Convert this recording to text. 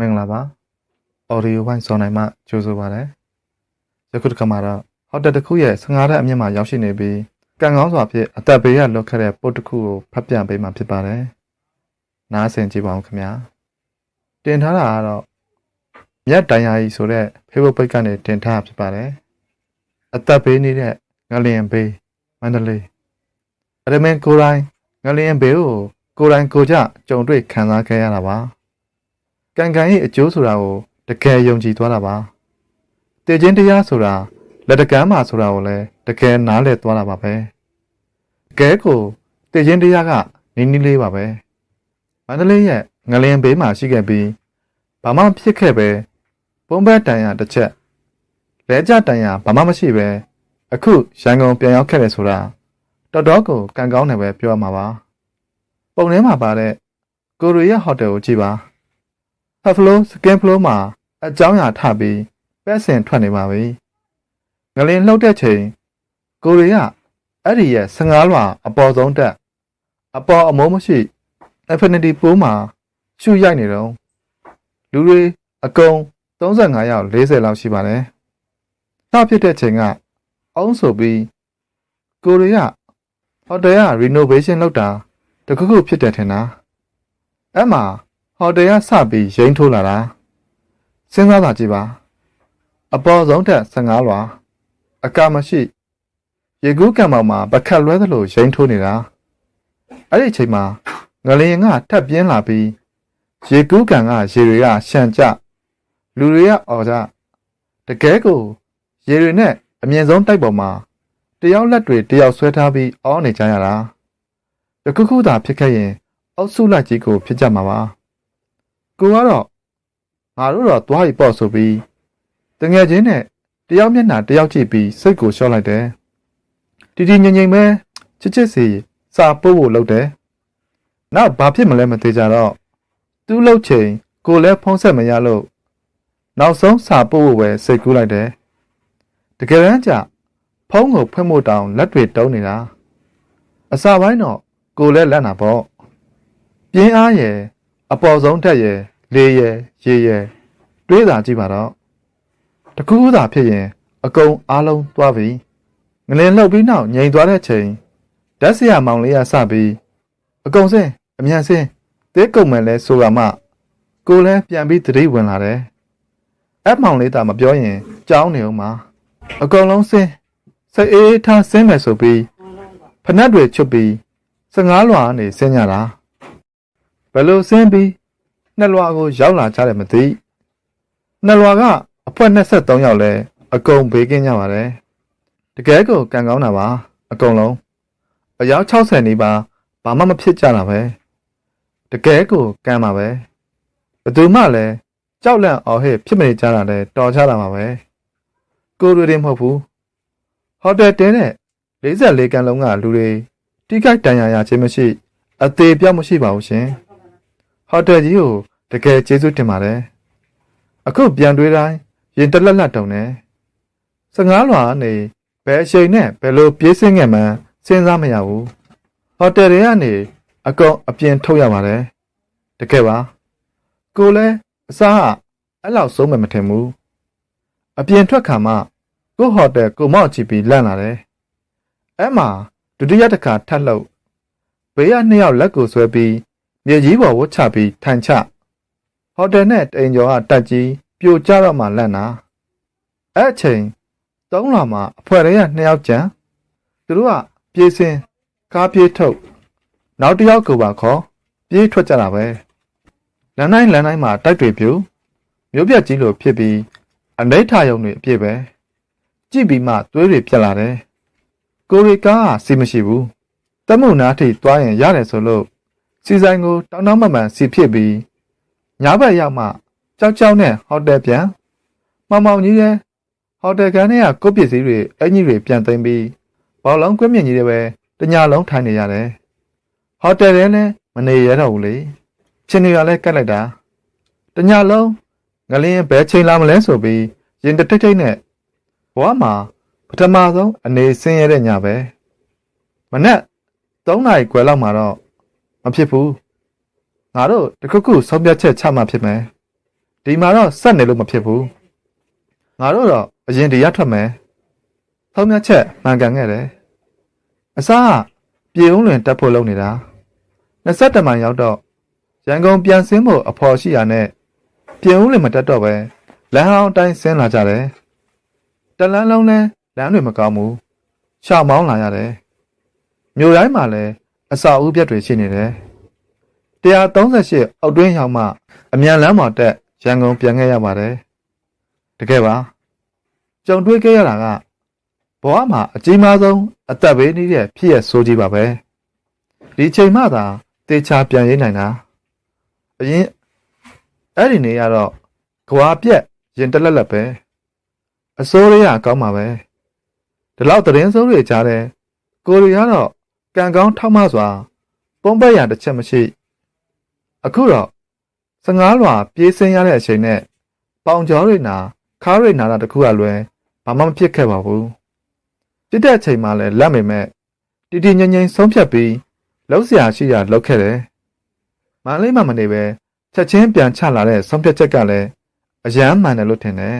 မင်္ဂလာပါ audio ဝိုင်းစောနိုင်မှကြိုဆိုပါရစေယခုတစ်ခါမှာတော့ဟိုတယ်တစ်ခုရဲ့15ရက်အမြင့်မှာရောက်ရှိနေပြီးကံကောင်းစွာဖြင့်အသက်ဘေးရလွတ်ခဲ့တဲ့ပုတ်တစ်ခုကိုဖတ်ပြပေးမှာဖြစ်ပါတယ်နားဆင်ကြည့်ပါဦးခင်ဗျာတင်ထားတာကတော့မြတ်တိုင်ယာကြီးဆိုတဲ့ Facebook page ကနေတင်ထားတာဖြစ်ပါတယ်အသက်ဘေးနေတဲ့ငလျင်ဘေးမန္တလေးအရမင်ကိုတိုင်းငလျင်ဘေးကိုကိုယ်တိုင်ကိုယ်ကျကြုံတွေ့ခံစားခဲ့ရတာပါ ကံကံရဲ့အကျိုးဆိုတာကိုတကယ်ယုံကြည်သွားတာပါတည်ခြင်းတရားဆိုတာလက်တကမ်းမှာဆိုတာကိုလည်းတကယ်နားလည်သွားတာပါပဲတကယ်ကိုတည်ခြင်းတရားကနီးနီးလေးပါပဲမန္တလေးရဲ့ငလျင်ဘေးမှာရှိခဲ့ပြီးဘာမှဖြစ်ခဲ့ပဲပုံဘက်တန်ရတစ်ချက်လဲကြတန်ရဘာမှမရှိပဲအခုရန်ကုန်ပြန်ရောက်ခဲ့တယ်ဆိုတာတော်တော်ကိုကံကောင်းတယ်ပဲပြောရမှာပါပုံထဲမှာပါတဲ့ကိုရီးယားဟိုတယ်ကိုကြည့်ပါ ဟက်ဖလိုစကင်ဖလိုမှာအကြောင်းအရာထပြီးပဲ့စင်ထွက်နေပါပြီငလင်လှုပ်တဲ့ချိန်ကိုရီးယားအဲ့ဒီရဲ့15လွှာအပေါ်ဆုံးတက်အပေါ်အမိုးမရှိ Infinity Pool မှာရှူရိုက်နေတော့လူတွေအကုန်35ယောက်40လောက်ရှိပါတယ်။စဖြစ်တဲ့ချိန်ကအုံးဆိုပြီးကိုရီးယားဟိုတယ်က renovation လုပ်တာတခုခုဖြစ်တယ်ထင်တာ။အဲ့မှာ ဟိုတယ်ကစပြီးရိမ့်ထိုးလာတာစဉ်းစားတာကြည့်ပါ အပေါ်ဆုံးတက်15လွှာအကမရှိရေကူးကံပေါ်မှာပကတ်လွဲသလိုရိမ့်ထိုးနေတာအဲ့ဒီအချိန်မှာငလျင်ကထပ်ပြင်းလာပြီးရေကူးကံကရေတွေကရှံကျလူတွေကအော်ကြတကယ်ကိုရေတွေနဲ့အမြင့်ဆုံးတိုက်ပေါ်မှာတယောက်လက်တွေတယောက်ဆွဲထားပြီးအောင်းနေကြရတာတခုခုသာဖြစ်ခဲ့ရင်အောက်စုလိုက်ကြီးကိုဖြစ်ကြမှာပါ ကိုကတော့ငါတို့တော့သွားပြီပေါ့ဆိုပြီးတငယ်ချင်းနဲ့တယောက်မျက်နှာတယောက်ကြည့်ပြီးစိတ်ကိုလျှော့လိုက်တယ်တီတီငိမ့်ငိမ့်ပဲချစ်ချစ်စီစာပို့ဖို့လုပ်တယ်နောက်ဘာဖြစ်မလဲမသိကြတော့သူ့လှုပ်ချိန်ကိုလည်းဖုံးဆက်မရလို့နောက်ဆုံးစာပို့ဖို့ပဲစိတ်ကူးလိုက်တယ်တကယ်တမ်းကျဖုံးကိုဖွင့်ဖို့တောင်လက်တွေတုံးနေတာအစာပိုင်းတော့ကိုလည်းလက်နာပေါ့ပြင်းအားရယ် အပေါ်ဆုံးတက်ရယ်လေရယ်ရေရယ်တွေးစာကြည့်ပါတော့တကူးသာဖြစ်ရင် အကုန်အားလုံးသွားပြီငလင်လှုပ်ပြီးနောက်ငြိမ်သွားတဲ့ချိန်ဓာတ်ဆရာမောင်လေးကစပြီးအကုန်စင်းအမြန်စင်းတဲကုံမယ်လဲဆိုရမှ ကိုလည်းပြန်ပြီးသတိဝင်လာတယ်အပ်မောင်လေးတာမပြောရင်ကြောင်းနေအောင်ပါအကုန်လုံးစင်းစိတ်အေးထားစင်းမယ်ဆိုပြီးဖနက်တွေချွတ်ပြီး15လွာကနေဆင်းကြတာ ဘယ်လိုဆင်းပြီးနှစ်လွာကိုရောက်လာကြတယ်မသိနှစ်လွာကအဖွဲ23ယောက်လဲအကုန်ဘေးကင်းကြပါတယ်တကယ်ကိုကံကောင်းတာပါအကုန်လုံးအယောက်60နီးပါးဘာမှမဖြစ်ကြတာပဲတကယ်ကိုကံပါပဲဘယ်သူမှလည်းကြောက်လန့်အောင်ဟဲ့ဖြစ်မနေကြတာလဲတော်ချတာပါပဲကိုတွေတွေမဟုတ်ဘူးဟိုတယ်တဲနဲ့44ကန်လုံးကလူတွေတိခိုက်တန်ရာရခြင်းမရှိ အသေးပြောက်မရှိပါဘူးရှင် ဟိုတယ်ကြီးကိုတကယ်ကျေးဇူးတင်ပါတယ်အခုပြန်တွေးတိုင်းရင်တလက်လက်တုံနေ15လွာနေဘယ်အချိန်နဲ့ဘယ်လိုပြေးဆင်းငယ်မှန်းစဉ်းစားမရဘူးဟိုတယ်တွေကနေအကောင်အပြင်ထုတ်ရပါတယ်တကယ်ပါကိုလည်းအစားအဲ့လောက်ဆုံးမမထင်ဘူးအပြင်ထွက်ခါမှကိုဟိုတယ်ကိုမောက်ချီပြီးလန့်လာတယ်အဲ့မှာဒုတိယတစ်ခါထပ်လို့ဘေးကနှစ်ယောက်လက်ကိုဆွဲပြီး မြေကြီးပေါ်ဝတ်ချပြီးထိုင်ချဟိုတယ်နဲ့တိန်ကျော်ကတက်ကြီးပြိုကျတော့မှလန့်တာအဲ့အချိန်သုံးလာမှာအဖွဲတွေကနှစ်ယောက်ကြံသူတို့ကပြေးစင်းကားပြေးထုတ်နောက်တစ်ယောက်ကိုပါခေါ်ပြေးထွက်ကြတာပဲလမ်းတိုင်းလမ်းတိုင်းမှာတိုက်တွေပြူမျိုးပြက်ကြီးလိုဖြစ်ပြီးအနိဋ္ဌာယုံတွေအပြည့်ပဲကြည့်ပြီးမှသွေးတွေပြက်လာတယ်ကိုရီကားကစီမရှိဘူးတမှုနာထိသွားရင်ရတယ်ဆိုလို့ စီဆိုင်ကိုတောင်းတောင်းမမှန်စီဖြစ်ပြီးညဘက်ရောက်မှကြောက်ကြောက်နဲ့ဟိုတယ်ပြန်မောင်မောင်ကြီးရဲ့ဟိုတယ်ကန်ထဲကကိုပစ္စည်းတွေအင်ကြီးတွေပြန်သိမ်းပြီးဘောလုံးကွင်းမြင့်ကြီးတွေပဲတညာလုံးထိုင်နေရတယ်ဟိုတယ်ထဲလည်းမနေရတော့ဘူးလေချင်းတွေကလည်းကတ်လိုက်တာတညာလုံးငလင်းဘယ်ချိန်လာမလဲဆိုပြီးရင်တထိတ်ထိတ်နဲ့ဘဝမှာပထမဆုံးအနေဆင်းရဲတဲ့ညပဲမနဲ့3နာရီခွဲလောက်မှာတော့ မဖြစ်ဘူးငါတို့တခုခုဆုံးဖြတ်ချက်ချမှဖြစ်မယ်ဒီမှာတော့ဆက်နေလို့မဖြစ်ဘူးငါတို့တော့အရင်ဒီရထွက်မယ်သုံးမြတ်ချက်မှန်ကန်ခဲ့တယ်အစားကပြေုံလွင်တက်ဖို့လုပ်နေတာ21မိုင်ရောက်တော့ရန်ကုန်ပြန်ဆင်းဖို့အဖော်ရှိရနဲ့ပြေုံလွင်မတက်တော့ပဲလမ်းအောင်အတိုင်းဆင်းလာကြတယ်တလန်းလုံးလဲလမ်းတွေမကောင်းဘူးရှောင်မောင်းလာရတယ်မြို့တိုင်းမှာလည်း အစာအုပ်ပြက်တွေရှိနေတယ်138အောက်တွင်းရောက်မှအမြန်လမ်းပေါ်တက်ရန်ကုန်ပြန်ခဲ့ရပါတယ်တကယ်ပါကြုံတွေ့ခဲ့ရတာကဘဝမှာအကြီးမားဆုံးအသက်ဘေးနေတဲ့ဖြစ်ရဆိုးကြီးပါပဲဒီချိန်မှသာတေချာပြန်ရင်းနိုင်တာအရင်အဲ့ဒီနေရတော့ကွာပြက်ရင်တက်လက်လက်ပဲအစိုးရရကောင်းပါပဲဒီလောက်သတင်းစိုးတွေကြားတယ်ကိုရီကတော့ ကံကောင်းထောက်မစွာပုံပက်ရတစ်ချက်မရှိ အခုတော့15လွာပြေးဆင်းရတဲ့အချိန်နဲ့ပေါင်ကျော်တွေနာခါးတွေနာတာတခုကလွယ်ဘာမှမဖြစ်ခဲ့ပါဘူးပြစ်တဲ့အချိန်မှလည်းလက်မိမဲ့တီတီငိမ့်ငိမ့်ဆုံးဖြတ်ပြီးလှုပ်ရှားရှိရာလှုပ်ခဲ့တယ်မလေးမမနေပဲချက်ချင်းပြန်ချလာတဲ့ဆုံးဖြတ်ချက်ကလည်းအယမ်းမှန်တယ်လို့ထင်တယ်